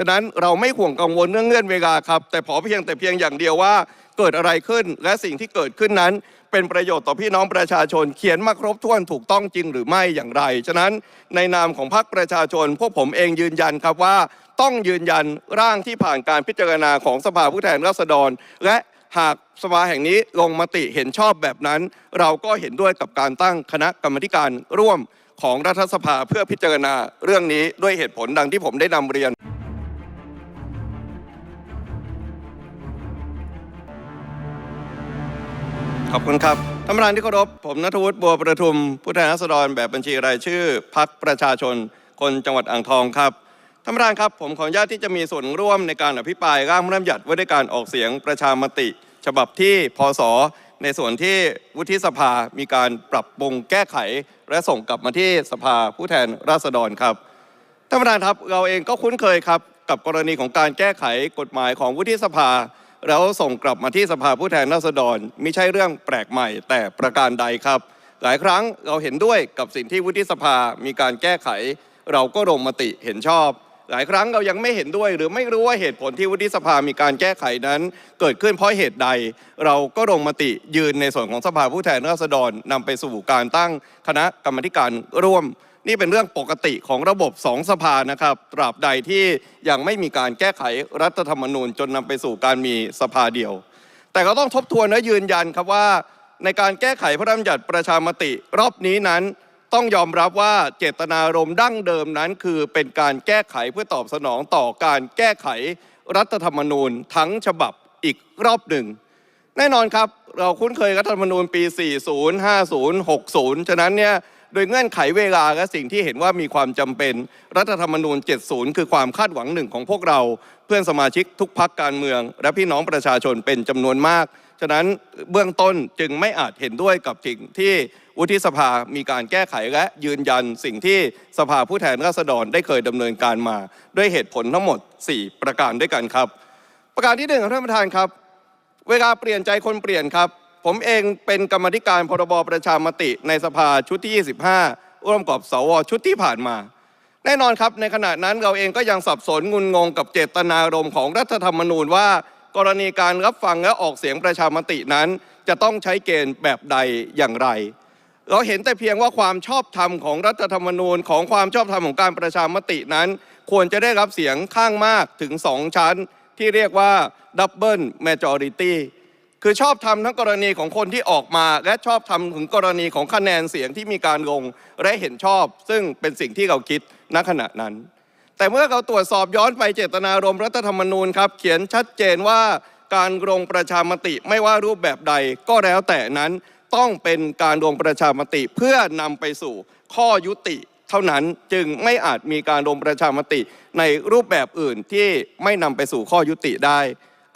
ฉะนั้นเราไม่ห่วงกังวลเรื่องเงื่อนเวลาครับ แต่ขอเพียงแต่เพียงอย่างเดียวว่าเกิดอะไรขึ้นและสิ่งที่เกิดขึ้นนั้น เป็นประโยชน์ต่อพี่น้องประชาชนเขียนมาครบถ้วนถูกต้องจริงหรือไม่อย่างไร ฉะนั้นในนามของพรรคประชาชน พวกผมเองยืนยันครับว่า ต้องยืนยันร่างที่ผ่านการพิจารณาของสภาผู้แทนราษฎร และหากสภาแห่งนี้ลงมติเห็นชอบแบบนั้น เราก็เห็นด้วยกับการตั้งคณะกรรมการร่วมของรัฐสภาเพื่อพิจารณาเรื่องนี้ด้วยเหตุผลดังที่ผมได้นำเรียน ขอบคุณครับท่านประธานที่เคารพผมนัทวุฒิบัวประทุม ผู้แทนราษฎรแบบบัญชีรายชื่อพักประชาชน คนจังหวัดอ่างทองครับท่านประธานครับผมขออนุญาตที่จะมีส่วนร่วมในการอภิปรายร่างพระราชบัญญัติว่าด้วยการออกเสียงประชามติ ฉบับที่พศในส่วนที่วุฒิสภามีการปรับปรุงแก้ไข และส่งกลับมาที่สภาผู้แทนราษฎรครับท่านประธานครับเราเองก็คุ้นเคยครับกับกรณีของการแก้ไขกฎหมายของวุฒิสภา แล้วส่งกลับมาที่สภาผู้แทนราษฎรไม่ใช่เรื่องแปลกใหม่แต่ประการใดครับ หลายครั้งเราเห็นด้วยกับสิ่งที่วุฒิสภามีการแก้ไข เราก็ลงมติเห็นชอบ หลายครั้งเรายังไม่เห็นด้วย หรือไม่รู้ว่าเหตุผลที่วุฒิสภามีการแก้ไขนั้น เกิดขึ้นเพราะเหตุใด เราก็ลงมติยืนในส่วนของสภาผู้แทนราษฎรนำไปสู่การตั้งคณะกรรมการร่วม นี่เป็นเรื่องปกติของระบบสองสภานะครับ ตราบใดที่ยังไม่มีการแก้ไขรัฐธรรมนูญ จนนำไปสู่การมีสภาเดียว แต่ก็ต้องทบทวนและยืนยันครับว่า ในการแก้ไขพระราชบัญญัติประชามติรอบนี้นั้น ต้องยอมรับว่าเจตนารมณ์ดั้งเดิมนั้น คือเป็นการแก้ไขเพื่อตอบสนองต่อการแก้ไขรัฐธรรมนูญทั้งฉบับอีกรอบหนึ่ง แน่นอนครับ เราคุ้นเคยรัฐธรรมนูญปี 40 50 60 ฉะนั้นเนี่ย โดยเงื่อนไขเวลาและสิ่งที่เห็นว่ามีความจำเป็น รัฐธรรมนูญ 70 คือความคาดหวังหนึ่งของพวกเรา เพื่อนสมาชิกทุกพักการเมือง และพี่น้องประชาชนเป็นจำนวนมาก ฉะนั้นเบื้องต้นจึงไม่อาจเห็นด้วยกับสิ่งที่วุฒิสภามีการแก้ไขและยืนยันสิ่งที่สภาผู้แทนราษฎรได้เคยดำเนินการมา ด้วยเหตุผลทั้งหมด 4 ประการด้วยกันครับ ประการที่หนึ่งครับท่านประธานครับ เวลาเปลี่ยนใจคนเปลี่ยนครับ ผมเองเป็นกรรมธิการพรบประชามติในสภาชุดที่ 25 ร่วมกับสวชุดที่ผ่านมา แน่นอนครับในขณะนั้นเราเองก็ยังสับสนงุนงงกับเจตนารมณ์ของรัฐธรรมนูญว่า กรณีการรับฟังและออกเสียงประชามตินั้น จะต้องใช้เกณฑ์แบบใดอย่างไร เราเห็นแต่เพียงว่าความชอบธรรมของรัฐธรรมนูญของความชอบธรรมของการประชามตินั้น ควรจะได้รับเสียงข้างมากถึง 2 ชั้น ที่เรียกว่าดับเบิลแมจอริตี้ คือชอบธรรมทั้งกรณีของคนที่ออกมา และชอบธรรมถึงกรณีของคะแนนเสียงที่มีการลงและเห็นชอบ ซึ่งเป็นสิ่งที่เราคิดณขณะนั้น แต่เมื่อเราตรวจสอบย้อนไปเจตนารมณ์รัฐธรรมนูญครับเขียนชัดเจนว่าการลงประชามติไม่ว่ารูปแบบใดก็แล้วแต่นั้นต้องเป็นการลงประชามติเพื่อนำไปสู่ข้อยุติเท่านั้นจึงไม่อาจมีการลงประชามติในรูปแบบอื่นที่ไม่นำไปสู่ข้อยุติได้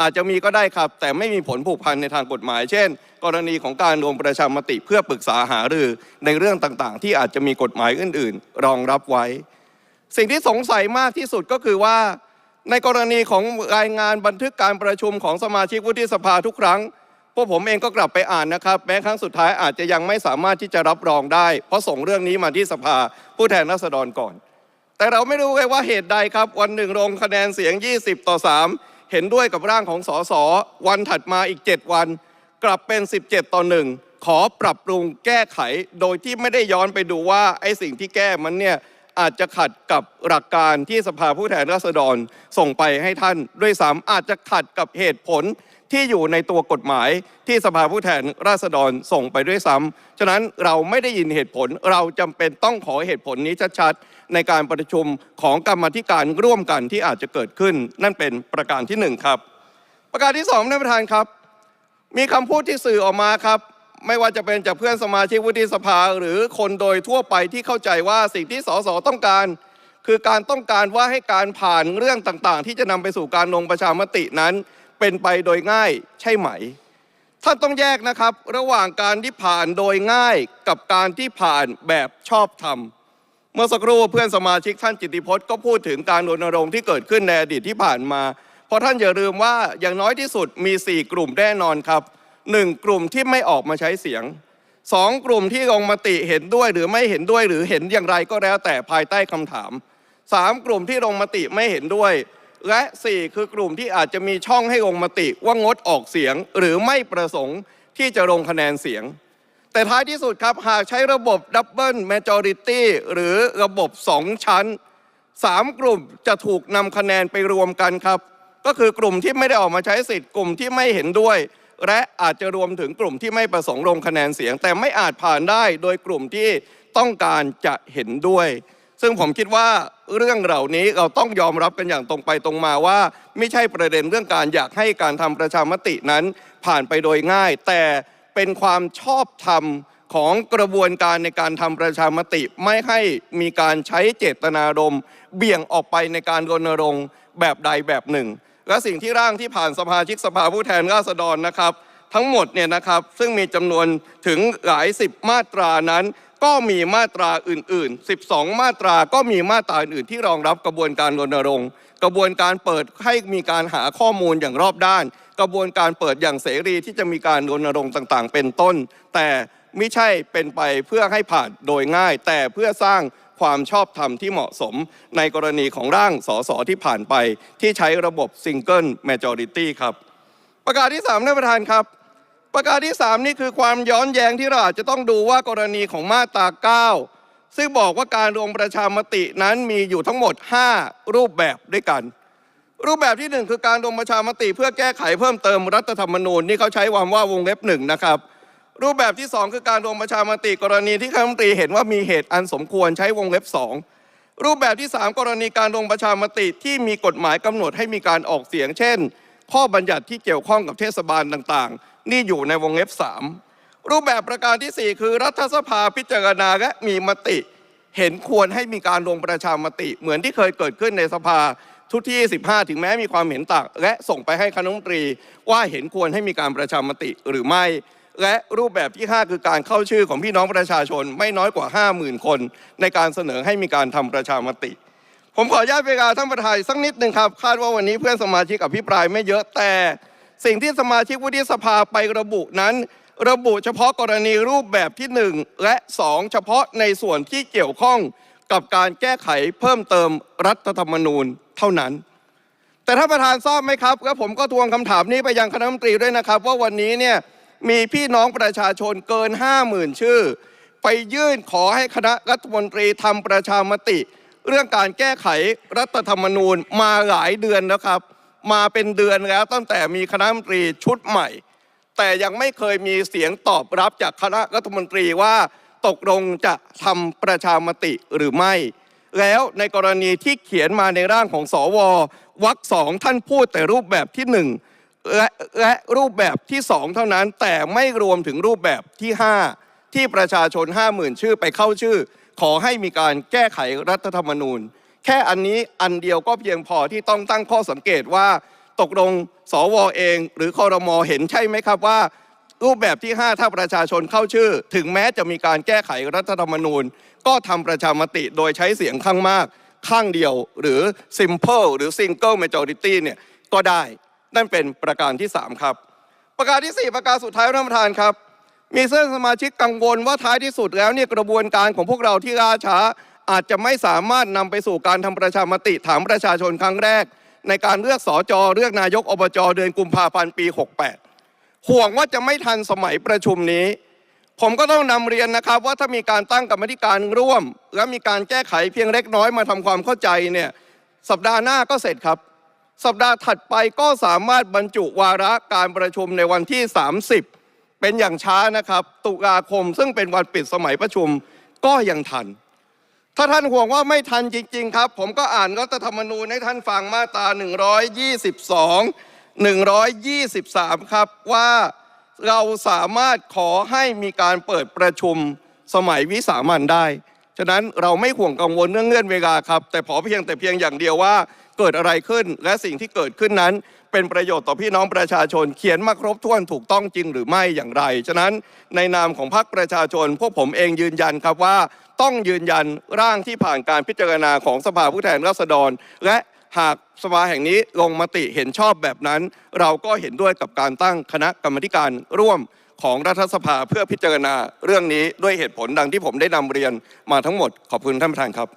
อาจจะมีก็ได้ครับ แต่ไม่มีผลผูกพันในทางกฎหมาย เช่น กรณีของการลงประชามติเพื่อปรึกษาหารือในเรื่องต่างๆ ที่อาจจะมีกฎหมายอื่น ๆ รองรับไว้ สิ่งที่สงสัยมากที่สุดก็คือว่า ในกรณีของรายงานบันทึกการประชุมของสมาชิกวุฒิสภาทุกครั้งพวกผมเองก็กลับไปอ่านนะครับ แม้ครั้งสุดท้ายอาจจะยังไม่สามารถที่จะรับรองได้ เพราะส่งเรื่องนี้มาที่สภาผู้แทนราษฎรก่อน แต่เราไม่รู้เลยว่าเหตุใดครับ วันหนึ่งลงคะแนนเสียง 20 ต่อ 3 เห็นด้วยกับร่างของสสวันถัดมาอีก 7 วัน กลับเป็น 17 ต่อ1ขอปรับปรุงแก้ไขโดยที่ไม่ได้ย้อนไปดูว่าไอ้สิ่งที่แก้มันเนี่ยอาจจะขัดกับหลักการที่สภาผู้แทนราษฎรส่งไปให้ท่านด้วยซ้ำอาจจะขัดกับเหตุผล ที่อยู่ในตัวกฎหมายที่สภาผู้แทนราษฎรส่งไปด้วยซ้ำฉะนั้นเราไม่ได้ยินเหตุผลเราจำเป็นต้องขอเหตุผลนี้ชัดๆ ในการประชุมของกรรมธิการร่วมกันที่อาจจะเกิดขึ้น นั่นเป็นประการที่หนึ่งครับ ประการที่สองท่านประธานครับ มีคำพูดที่สื่อออกมาครับ ไม่ว่าจะเป็นจากเพื่อนสมาชิกวุฒิสภา หรือคนโดยทั่วไปที่เข้าใจว่าสิ่งที่สสต้องการคือการต้องการว่าให้การผ่านเรื่องต่างๆ ที่จะนำไปสู่การลงประชามตินั้น เป็นไปโดยง่ายใช่ไหม ท่านต้องแยกนะครับ ระหว่างการที่ผ่านโดยง่ายกับการที่ผ่านแบบชอบธรรม เมื่อสักครู่เพื่อนสมาชิกท่านจิตติพจน์ก็พูดถึงการรณรงค์ที่เกิดขึ้นในอดีตที่ผ่านมา เพราะท่านอย่าลืมว่าอย่างน้อยที่สุดมี 4 กลุ่มแน่นอนครับ 1. กลุ่มที่ไม่ออกมาใช้เสียง 2. กลุ่มที่ลงมติเห็นด้วยหรือไม่เห็นด้วยหรือเห็นอย่างไรก็แล้วแต่ภายใต้คำถาม 3. กลุ่มที่ลงมติไม่เห็นด้วย และ 4 คือกลุ่มที่อาจจะมีช่องให้ลงมติว่างดออกเสียง หรือไม่ประสงค์ที่จะลงคะแนนเสียง แต่ท้ายที่สุดครับหากใช้ระบบดับเบิลแมจอริตี้หรือระบบ 2 ชั้น 3 กลุ่มจะถูกนำคะแนนไปรวมกันครับ ก็คือกลุ่มที่ไม่ได้ออกมาใช้สิทธิ์กลุ่มที่ไม่เห็นด้วย และอาจจะรวมถึงกลุ่มที่ไม่ประสงค์ลงคะแนนเสียง แต่ไม่อาจผ่านได้โดยกลุ่มที่ต้องการจะเห็นด้วย ซึ่งผมคิดว่าเรื่องเหล่านี้เราต้องยอมรับกันอย่างตรงไปตรงมาว่า ไม่ใช่ประเด็นเรื่องการอยากให้การทำประชามตินั้นผ่านไปโดยง่าย แต่เป็นความชอบธรรมของกระบวนการในการทำประชามติไม่ให้มีการใช้เจตนารมณ์เบี่ยงออกไปในการรณรงค์แบบใดแบบหนึ่ง และสิ่งที่ร่างที่ผ่านสภาชิกสภาผู้แทนราษฎรนะครับ ทั้งหมดเนี่ยนะครับซึ่งมีจำนวนถึงหลายสิบมาตรานั้น ก็มีมาตราอื่น ๆ 12 มาตราก็มีมาตราอื่นที่รองรับกระบวนการรณรงค์ กระบวนการเปิดให้มีการหาข้อมูลอย่างรอบด้าน กระบวนการเปิดอย่างเสรีที่จะมีการรณรงค์ต่าง ๆ เป็นต้น แต่ไม่ใช่เป็นไปเพื่อให้ผ่านโดยง่าย แต่เพื่อสร้างความชอบธรรมที่เหมาะสมในกรณีของร่างสสที่ผ่านไป ที่ใช้ระบบ Single Majority ครับ ประการที่3ท่านประธานครับ ประการที่ 3 นี่คือความย้อนแย้งที่เราอาจจะต้องดูว่ากรณีของมาตรา 9 ซึ่งบอกว่าการลงประชามตินั้นมีอยู่ทั้งหมด 5 รูปแบบด้วยกัน รูปแบบที่ 1 คือการลงประชามติ เพื่อแก้ไขเพิ่มเติมรัฐธรรมนูญนี่เขาใช้ความว่าวงเล็บหนึ่งนะครับ รูปแบบที่ 2 คือการลงประชามติกรณีที่คณะรัฐมนตรีเห็นว่ามีเหตุอันสมควรใช้วงเล็บ 2 รูปแบบที่ 3 กรณีการลงประชามติที่มีกฎหมายกำหนดให้มีการออกเสียง เช่น ข้อบัญญัติที่เกี่ยวข้องกับเทศบาลต่างๆ นี่อยู่ในวงเล็บ3รูปแบบประการทีสี่ 4 คือรัฐสภาพิจารณาและมีมติ เห็นควรให้มีการลงประชามติ เหมือนที่เคยเกิดขึ้นในสภาทุกที่15ถึงแม้มีความเห็นต่างและส่งไปให้คณะรัฐมนตรี ว่าเห็นควรให้มีการประชามติหรือไม่ และรูปแบบที่ 5 คือการเข้าชื่อของพี่น้องประชาชนไม่น้อยกว่า 50,000 คน ในการเสนอให้มีการทำประชามติ ผมขออนุญาตเวลาท่านประธานสักนิดหนึ่งครับ คาดว่าวันนี้เพื่อนสมาชิกอภิปรายไม่เยอะแต่ สิ่งที่สมาชิกวุฒิสภาไประบุนั้น ระบุเฉพาะกรณีรูปแบบที่ 1 และ 2 เฉพาะในส่วนที่เกี่ยวข้องกับการแก้ไขเพิ่มเติมรัฐธรรมนูญเท่านั้น แต่ท่านประธานทราบไหมครับและผมก็ทวงคำถามนี้ไปยังคณะรัฐมนตรีด้วยนะครับ ว่าวันนี้เนี่ยมีพี่น้องประชาชนเกิน 50,000 ชื่อ ไปยื่นขอให้คณะรัฐมนตรีทำประชามติ เรื่องการแก้ไขรัฐธรรมนูญมาหลายเดือนแล้วครับ มาเป็นเดือนแล้วตั้งแต่มีคณะรัฐมนตรีชุดใหม่ แต่ยังไม่เคยมีเสียงตอบรับจากคณะรัฐมนตรีว่าตกลงจะทำประชามติหรือไม่ แล้วในกรณีที่เขียนมาในร่างของสววรรคสองท่านพูดแต่รูปแบบที่หนึ่งและและรูปแบบที่สองเท่านั้นแต่ไม่รวมถึงรูปแบบที่ห้าที่ประชาชน50,000ชื่อไปเข้าชื่อ ขอให้มีการแก้ไขรัฐธรรมนูญ แค่อันนี้อันเดียวก็เพียงพอที่ต้องตั้งข้อสังเกตว่า ตกลงสวเอง หรือคอรมอเห็นใช่ไหมครับว่า รูปแบบที่ 5 ถ้าประชาชนเข้าชื่อ ถึงแม้จะมีการแก้ไขรัฐธรรมนูญ ก็ทำประชามติโดยใช้เสียงข้างมาก ข้างเดียวหรือ simple หรือ single majority เนี่ยก็ได้ นั่นเป็นประการที่ 3 ครับ ประการที่ 4 ประการสุดท้ายท่านประธานครับมีเส้นสมาชิกกังวลว่าท้ายที่สุดแล้วเนี่ยกระบวนการของพวกเราที่ล่าช้า อาจจะไม่สามารถนำไปสู่การทำประชามติถามประชาชนครั้งแรก ในการเลือกสอจอเลือกนายกอบจเดือนกุมภาพันธ์ปี 68 ห่วงว่าจะไม่ทันสมัยประชุมนี้ ผมก็ต้องนำเรียนนะครับ ว่าถ้ามีการตั้งกรรมธิการร่วม และมีการแก้ไขเพียงเล็กน้อยมาทำความเข้าใจเนี่ยสัปดาห์หน้าก็เสร็จครับ สัปดาห์ถัดไปก็สามารถบรรจุวาระการประชุมในวันที่ 30 เป็นอย่างช้านะครับ ตุลาคมซึ่งเป็นวันปิดสมัยประชุมก็ยังทัน ถ้าท่านห่วงว่าไม่ทันจริง ๆ ครับ ผมก็อ่านรัฐธรรมนูญให้ท่านฟังมาตรา 122 123 ครับว่าเราสามารถขอให้มีการเปิดประชุมสมัยวิสามันได้ ฉะนั้นเราไม่ห่วงกังวลเรื่องเงื่อนเวลาครับ แต่ขอเพียงแต่เพียงอย่างเดียวว่า เกิดอะไรขึ้น และสิ่งที่เกิดขึ้นนั้น เป็นประโยชน์ต่อพี่น้องประชาชนเขียนมาครบถ้วนถูกต้องจริงหรือไม่อย่างไร ฉะนั้นในนามของพรรคประชาชน พวกผมเองยืนยันครับว่า ต้องยืนยันร่างที่ผ่านการพิจารณาของสภาผู้แทนราษฎร และหากสภาแห่งนี้ลงมติเห็นชอบแบบนั้น เราก็เห็นด้วยกับการตั้งคณะกรรมการร่วมของรัฐสภาเพื่อพิจารณาเรื่องนี้ด้วยเหตุผลดังที่ผมได้นำเรียนมาทั้งหมดขอบคุณท่านประธานครับ